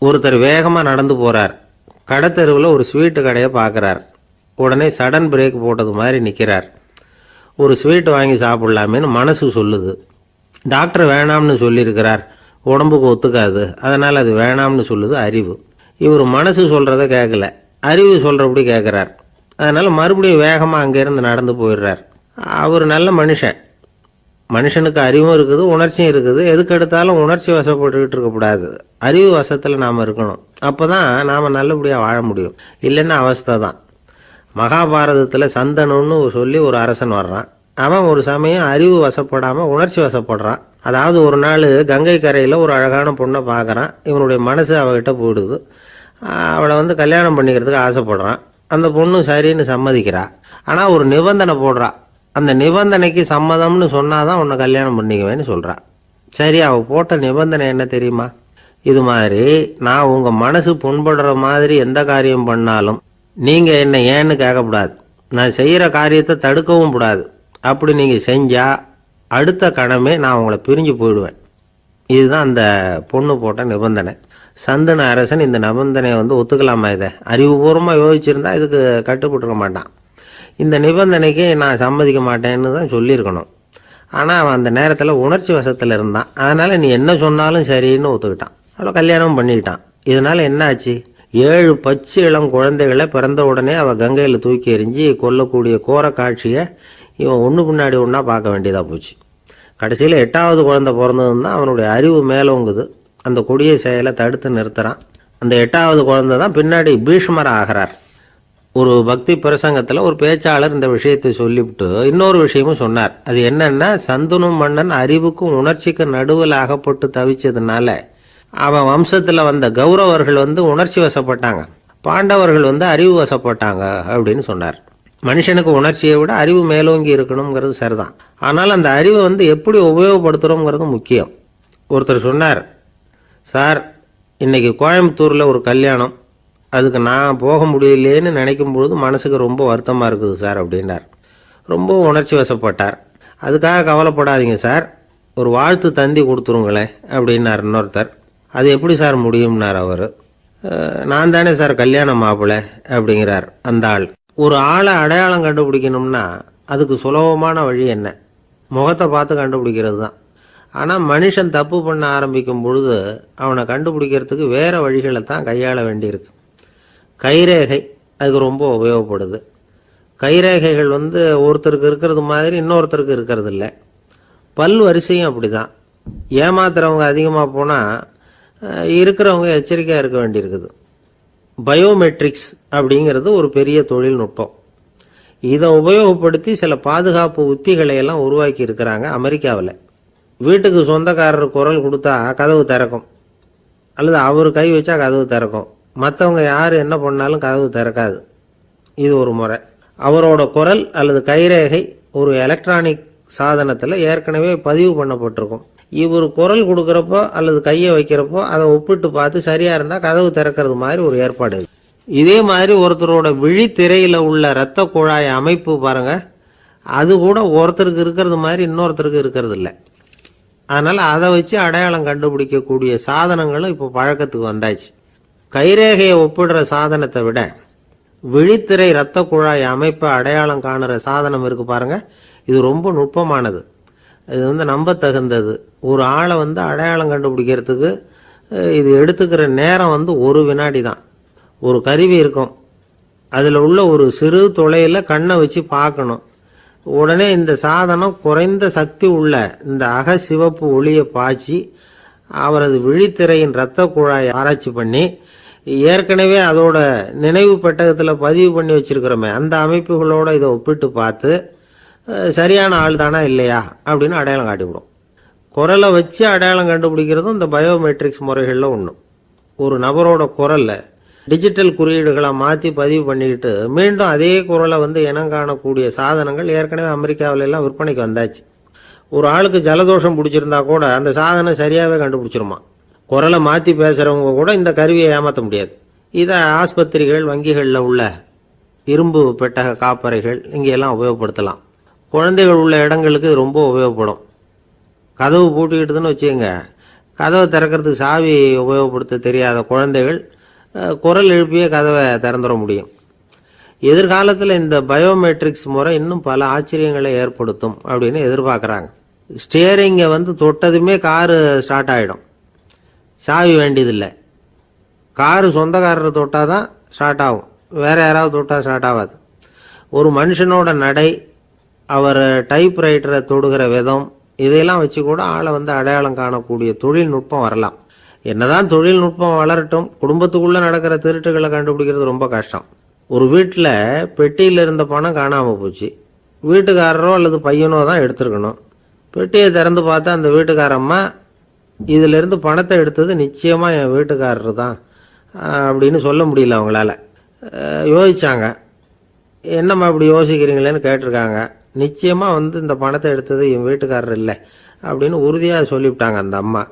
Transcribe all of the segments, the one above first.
ஒருத்தர் வேகமாக நடந்து போகிறார் கடத்தெருவில் ஒரு ஸ்வீட்டு கடையை பார்க்குறார். உடனே சடன் பிரேக் போட்டது மாதிரி நிற்கிறார் ஒரு ஸ்வீட் வாங்கி சாப்பிட்லாமேன்னு மனசு சொல்லுது. டாக்டர் வேணாம்னு சொல்லியிருக்கிறார். உடம்புக்கு ஒத்துக்காது. அதனால் அது வேணாம்னு சொல்லுது அறிவு. இவர் மனசு சொல்கிறத கேட்கல. அறிவு சொல்கிறபடி கேட்குறார். அதனால் மறுபடியும் வேகமாக அங்கேருந்து நடந்து போயிடுறார். அவர் நல்ல மனுஷன். மனுஷனுக்கு அறிவும் இருக்குது உணர்ச்சியும் இருக்குது. எதுக்கு எடுத்தாலும் உணர்ச்சி வசப்பட்டுக்கிட்டு இருக்கக்கூடாது. அறிவு வசத்தில் நாம் இருக்கணும். அப்போ தான் நாம் நல்லபடியாக வாழ முடியும். இல்லைன்னா அவஸ்தை தான். மகாபாரதத்தில் சந்தனுன்னு சொல்லி ஒரு அரசன் வர்றான். அவன் ஒரு சமயம் அறிவு வசப்படாமல் உணர்ச்சி வசப்படுறான். அதாவது ஒரு நாள் கங்கை கரையில் ஒரு அழகான பொண்ணை பார்க்குறான். இவனுடைய மனசு அவகிட்ட போயிடுது. அவளை வந்து கல்யாணம் பண்ணிக்கிறதுக்கு ஆசைப்படுறான். அந்த பொண்ணு சரின்னு சம்மதிக்கிறா. ஆனால் ஒரு நிபந்தனை போடுறா. அந்த நிபந்தனைக்கு சம்மதம்னு சொன்னாதான் உன்னை கல்யாணம் பண்ணிக்குவேன்னு சொல்கிறான் சரி அவள் போட்ட நிபந்தனை என்ன தெரியுமா? இது மாதிரி நான் உங்கள் மனசு புண்படுற மாதிரி எந்த காரியம் பண்ணாலும் நீங்கள் என்னை ஏன்னு கேட்கக்கூடாது. நான் செய்கிற காரியத்தை தடுக்கவும் கூடாது. அப்படி நீங்கள் செஞ்சால் அடுத்த கணமே நான் உங்களை பிரிஞ்சு போயிடுவேன். இதுதான் அந்த பொண்ணு போட்ட நிபந்தனை. சந்தன அரசன் இந்த நிபந்தனையை வந்து ஒத்துக்கலாமா இதை? அறிவுபூர்வமாக யோசிச்சிருந்தா இதுக்கு கட்டுப்பட்டுருக்க மாட்டான். இந்த நிபந்தனைக்கு நான் சம்மதிக்க மாட்டேன்னு தான் சொல்லியிருக்கணும். ஆனால் அவன் அந்த நேரத்தில் உணர்ச்சி வசத்தில் இருந்தான். அதனால் நீ என்ன சொன்னாலும் சரின்னு ஒத்துக்கிட்டான். அவளை கல்யாணம் பண்ணிக்கிட்டான். இதனால் என்ன ஆச்சு? ஏழு பச்சை இளம் குழந்தைகளை பிறந்த உடனே அவள் கங்கையில் தூக்கி எறிஞ்சு கொல்லக்கூடிய கோர காட்சியை இவன் ஒன்று பின்னாடி ஒன்றா பார்க்க வேண்டியதாக போச்சு. கடைசியில் எட்டாவது குழந்தை பிறந்ததுன்னு தான் அவனுடைய அறிவு மேலோங்குது அந்த கொடிய செயலை தடுத்து நிறுத்துகிறான் அந்த எட்டாவது குழந்தை தான் பின்னாடி பீஷ்மர் ஆகிறார். ஒரு பக்தி பிரசங்கத்தில் ஒரு பேச்சாளர் இந்த விஷயத்தை சொல்லிவிட்டு இன்னொரு விஷயமும் சொன்னார். அது என்னன்னா சந்தனு மன்னன் அறிவுக்கும் உணர்ச்சிக்கும் நடுவில் அகப்பட்டு தவிச்சதுனால அவன் வம்சத்தில் வந்த கௌரவர்கள் வந்து உணர்ச்சி வசப்பட்டாங்க. பாண்டவர்கள் வந்து அறிவு வசப்பட்டாங்க அப்படின்னு சொன்னார். மனுஷனுக்கு உணர்ச்சியை விட அறிவு மேலோங்கி இருக்கணுங்கிறது சரிதான். ஆனால் அந்த அறிவை வந்து எப்படி உபயோகப்படுத்துகிறோங்கிறது முக்கியம். ஒருத்தர் சொன்னார் சார் இன்றைக்கி கோயம்புத்தூரில் ஒரு கல்யாணம். அதுக்கு நான் போக முடியலேன்னு நினைக்கும் பொழுது மனசுக்கு ரொம்ப வருத்தமாக இருக்குது சார் அப்படின்னார். ரொம்ப உணர்ச்சி வசப்பட்டார். அதுக்காக கவலைப்படாதீங்க சார். ஒரு வாழ்த்து தந்தி கொடுத்துருங்களேன் அப்படின்னார் இன்னொருத்தர். அது எப்படி சார் முடியும்னார் அவர். நான் தானே சார் கல்யாண மாப்பிள்ளை அப்படிங்கிறார் அந்த ஆள். ஒரு ஆளை அடையாளம் கண்டுபிடிக்கணும்னா அதுக்கு சுலபமான வழி என்ன? முகத்தை பார்த்து கண்டுபிடிக்கிறது தான். ஆனால் மனுஷன் தப்பு பண்ண ஆரம்பிக்கும் பொழுது அவனை கண்டுபிடிக்கிறதுக்கு வேறு வழிகளை தான் கையாள வேண்டியிருக்கு. கைரேகை அதுக்கு ரொம்ப உபயோகப்படுது. கைரேகைகள் வந்து ஒருத்தருக்கு இருக்கிறது மாதிரி இன்னொருத்தருக்கு இருக்கிறது இல்லை பல் வரிசையும் அப்படி தான் ஏமாத்துறவங்க அதிகமாக போனால் இருக்கிறவங்க எச்சரிக்கையாக இருக்க வேண்டியிருக்குது. பயோமெட்ரிக்ஸ் அப்படிங்கிறது ஒரு பெரிய தொழில்நுட்பம். இதை உபயோகப்படுத்தி சில பாதுகாப்பு உத்திகளை எல்லாம் உருவாக்கி இருக்கிறாங்க அமெரிக்காவில். வீட்டுக்கு சொந்தக்காரர் குரல் கொடுத்தா கதவு திறக்கும். அல்லது அவர் கை வச்சா கதவு திறக்கும். மற்றவங்க யார் என்ன பண்ணாலும் கதவு திறக்காது. இது ஒரு முறை. அவரோட குரல் அல்லது கைரேகை ஒரு எலக்ட்ரானிக் சாதனத்தில் ஏற்கனவே பதிவு பண்ணப்பட்டிருக்கும். இவர் குரல் கொடுக்குறப்போ அல்லது கையை வைக்கிறப்போ அதை ஒப்பிட்டு பார்த்து சரியாக இருந்தால் கதவு திறக்கிறது மாதிரி ஒரு ஏற்பாடு இதே. மாதிரி ஒருத்தரோட விழித்திரையில் உள்ள இரத்த குழாய் அமைப்பு பாருங்கள் அது கூட ஒருத்தருக்கு இருக்கிறது மாதிரி இன்னொருத்தருக்கு இருக்கிறது இல்லை. அதனால் அதை வச்சு அடையாளம் கண்டுபிடிக்கக்கூடிய சாதனங்களும் இப்போ பழக்கத்துக்கு வந்தாச்சு. கைரேகையை ஒப்பிடுற சாதனத்தை விட விழித்திரை இரத்த குழாய் அமைப்பை அடையாளம் காணுற சாதனம் இருக்குது பாருங்க. இது ரொம்ப நுட்பமானது. இது வந்து நம்பத்தகுந்தது. ஒரு ஆளை வந்து அடையாளம் கண்டுபிடிக்கிறதுக்கு இது எடுத்துக்கிற நேரம் வந்து ஒரு வினாடி தான். ஒரு கருவி இருக்கும். அதில் உள்ள ஒரு சிறு துளையில் கண்ணை வச்சு பார்க்கணும். உடனே இந்த சாதனம் குறைந்த சக்தி உள்ள இந்த அக சிவப்பு ஒளியை பாய்ச்சி அவரது விழித்திரையின் இரத்த குழாயை ஆராய்ச்சி பண்ணி ஏற்கனவே அதோட நினைவு பெட்டகத்தில் பதிவு பண்ணி வச்சிருக்கிறோமே அந்த அமைப்புகளோடு இதை ஒப்பிட்டு பார்த்து சரியான ஆள் தானா இல்லையா அப்படின்னு அடையாளம் காட்டிவிடும் குரலை வச்சு அடையாளம் கண்டுபிடிக்கிறதும் இந்த பயோமெட்ரிக்ஸ் முறைகளில் ஒன்று ஒரு நபரோட குரலில் டிஜிட்டல் குறியீடுகளை மாற்றி பதிவு பண்ணிக்கிட்டு மீண்டும் அதே குரலை வந்து இனம் காணக்கூடிய சாதனங்கள் ஏற்கனவே அமெரிக்காவிலெல்லாம் விற்பனைக்கு வந்தாச்சு. ஒரு ஆளுக்கு ஜலதோஷம் பிடிச்சிருந்தா கூட அந்த சாதனம் சரியாகவே கண்டுபிடிச்சிருமா? குரலை மாற்றி பேசுகிறவங்க கூட இந்த கருவியை ஏமாற்ற முடியாது. இதை ஆஸ்பத்திரிகள் வங்கிகளில் உள்ள இரும்பு பெட்டக காப்பறைகள் இங்கெல்லாம் உபயோகப்படுத்தலாம். குழந்தைகள் உள்ள இடங்களுக்கு ரொம்ப உபயோகப்படும். கதவு பூட்டிக்கிட்டுதுன்னு வச்சுக்கோங்க. கதவை திறக்கிறதுக்கு சாவி உபயோகப்படுத்த தெரியாத குழந்தைகள் குரல் எழுப்பியே கதவை திறந்துட முடியும். எதிர்காலத்தில் இந்த பயோமெட்ரிக்ஸ் முறை இன்னும் பல ஆச்சரியங்களை ஏற்படுத்தும் அப்படின்னு எதிர்பார்க்குறாங்க. ஸ்டியரிங்கை வந்து தொட்டதுமே காரு ஸ்டார்ட் ஆகிடும் சாவி வேண்டியதில்லை. காரு சொந்தக்காரர் தொட்டால் தான் ஸ்டார்ட் ஆகும். வேறு யாராவது தொட்டால் ஸ்டார்ட் ஆகாது. ஒரு மனுஷனோட நடை அவர் டைப் ரைட்டரை தொடுகிற விதம் இதையெல்லாம் வச்சு கூட ஆளை வந்து அடையாளம் காணக்கூடிய தொழில்நுட்பம் வரலாம். என்னதான் தொழில்நுட்பம் வளரட்டும் குடும்பத்துக்குள்ளே நடக்கிற திருட்டுகளை கண்டுபிடிக்கிறது ரொம்ப கஷ்டம். ஒரு வீட்டில் பெட்டியில் இருந்த பணம் காணாமல் போச்சு. வீட்டுக்காரரோ அல்லது பையனோ தான் எடுத்துருக்கணும். பெட்டியை திறந்து பார்த்தா அந்த வீட்டுக்காரம்மா இதிலிருந்து பணத்தை எடுத்தது நிச்சயமாக என் வீட்டுக்காரர் தான் அப்படின்னு சொல்ல முடியல அவங்களால. யோசித்தாங்க யோசிச்சாங்க. என்னம்மா இப்படி யோசிக்கிறீங்களேன்னு கேட்டிருக்காங்க. நிச்சயமாக வந்து இந்த பணத்தை எடுத்தது என் வீட்டுக்காரர் இல்லை அப்படின்னு உறுதியாக சொல்லிவிட்டாங்க அந்த அம்மா.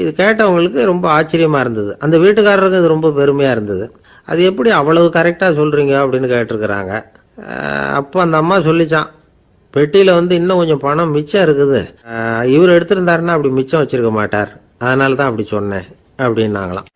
இது கேட்டவங்களுக்கு ரொம்ப ஆச்சரியமாக இருந்தது. அந்த வீட்டுக்காரருக்கு இது ரொம்ப பெருமையாக இருந்தது. அது எப்படி அவ்வளவு கரெக்டாக சொல்கிறீங்க அப்படின்னு கேட்டிருக்கிறாங்க. அப்போ அந்த அம்மா சொல்லிச்சான் பெட்டியில் வந்து இன்னும் கொஞ்சம் பணம் மிச்சம் இருக்குது. இவர் எடுத்திருந்தாருன்னா அப்படி மிச்சம் வச்சிருக்க மாட்டார். அதனால தான் அப்படி சொன்னேன். அப்படின்னாங்களாம்.